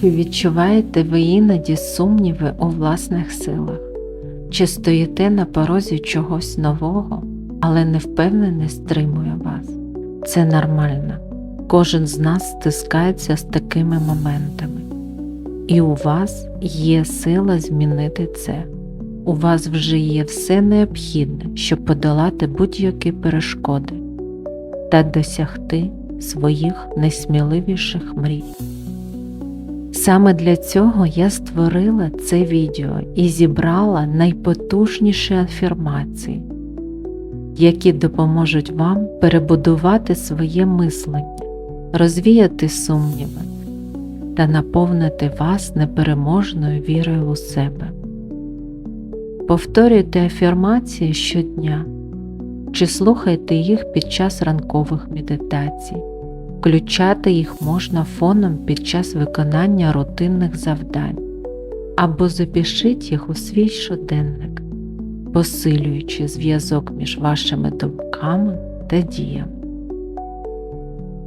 Чи відчуваєте ви іноді сумніви у власних силах? Чи стоїте на порозі чогось нового, але невпевненість стримує вас? Це нормально. Кожен з нас стискається з такими моментами. І у вас є сила змінити це. У вас вже є все необхідне, щоб подолати будь-які перешкоди та досягти своїх найсміливіших мрій. Саме для цього я створила це відео і зібрала найпотужніші афірмації, які допоможуть вам перебудувати своє мислення, розвіяти сумніви та наповнити вас непереможною вірою у себе. Повторюйте афірмації щодня чи слухайте їх під час ранкових медитацій. Включати їх можна фоном під час виконання рутинних завдань або запишіть їх у свій щоденник, посилюючи зв'язок між вашими думками та діями.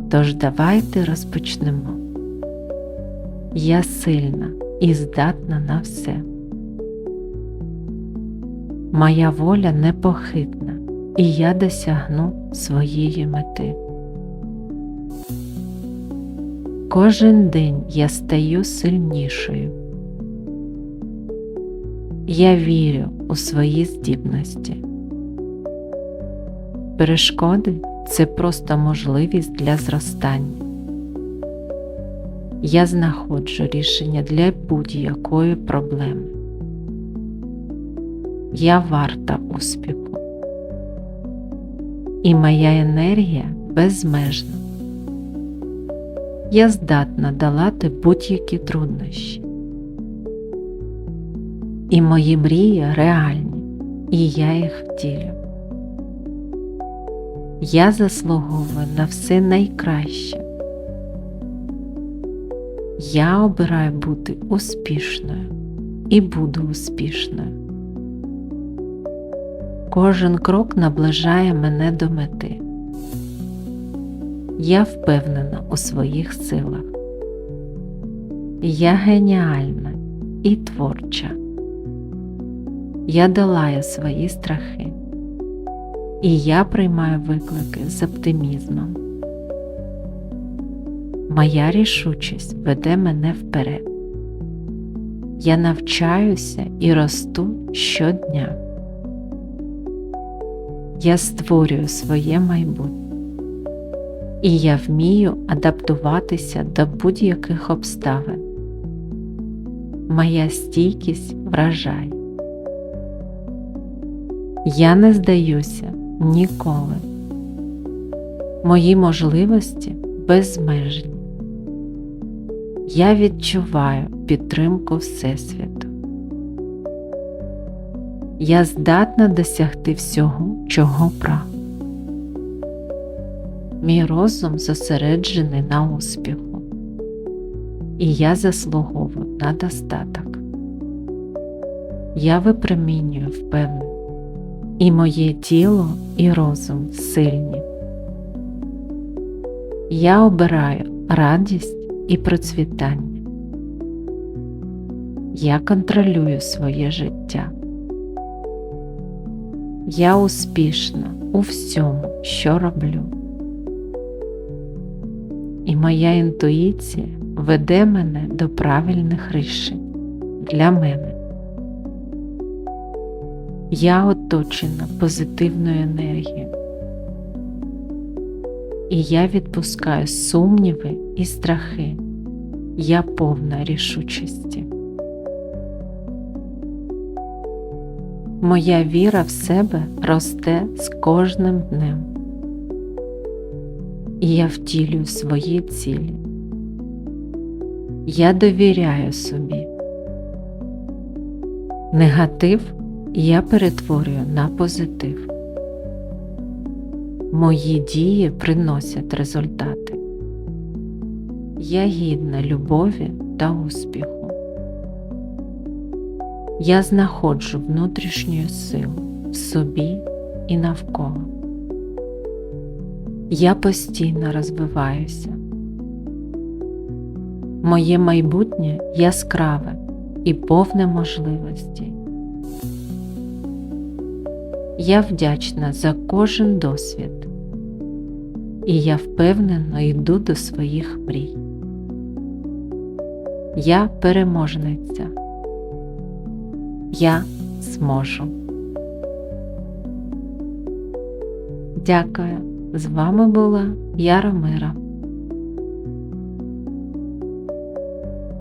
Тож давайте розпочнемо. Я сильна і здатна на все. Моя воля непохитна, і я досягну своєї мети. Кожен день я стаю сильнішою. Я вірю у свої здібності. Перешкоди це просто можливість для зростання. Я знаходжу рішення для будь-якої проблеми. Я варта успіху. І моя енергія безмежна. Я здатна долати будь-які труднощі. І мої мрії реальні, і я їх втілю. Я заслуговую на все найкраще. Я обираю бути успішною і буду успішною. Кожен крок наближає мене до мети. Я впевнена у своїх силах. Я геніальна і творча. Я долаю свої страхи. І я приймаю виклики з оптимізмом. Моя рішучість веде мене вперед. Я навчаюся і росту щодня. Я створюю своє майбутнє. І я вмію адаптуватися до будь-яких обставин. Моя стійкість вражає. Я не здаюся ніколи. Мої можливості безмежні. Я відчуваю підтримку Всесвіту. Я здатна досягти всього, чого прагну. Мій розум зосереджений на успіху, і я заслуговую на достаток. Я випромінюю впевненість, і моє тіло і розум сильні. Я обираю радість і процвітання. Я контролюю своє життя. Я успішна у всьому, що роблю. І моя інтуїція веде мене до правильних рішень для мене. Я оточена позитивною енергією. І я відпускаю сумніви і страхи. Я повна рішучості. Моя віра в себе росте з кожним днем. І я втілюю свої цілі. Я довіряю собі. Негатив я перетворюю на позитив. Мої дії приносять результати. Я гідна любові та успіху. Я знаходжу внутрішню силу в собі і навколо. Я постійно розвиваюся. Моє майбутнє яскраве і повне можливостей. Я вдячна за кожен досвід, і я впевнено йду до своїх мрій. Я переможниця. Я зможу. Дякую. З вами була Яра Мира.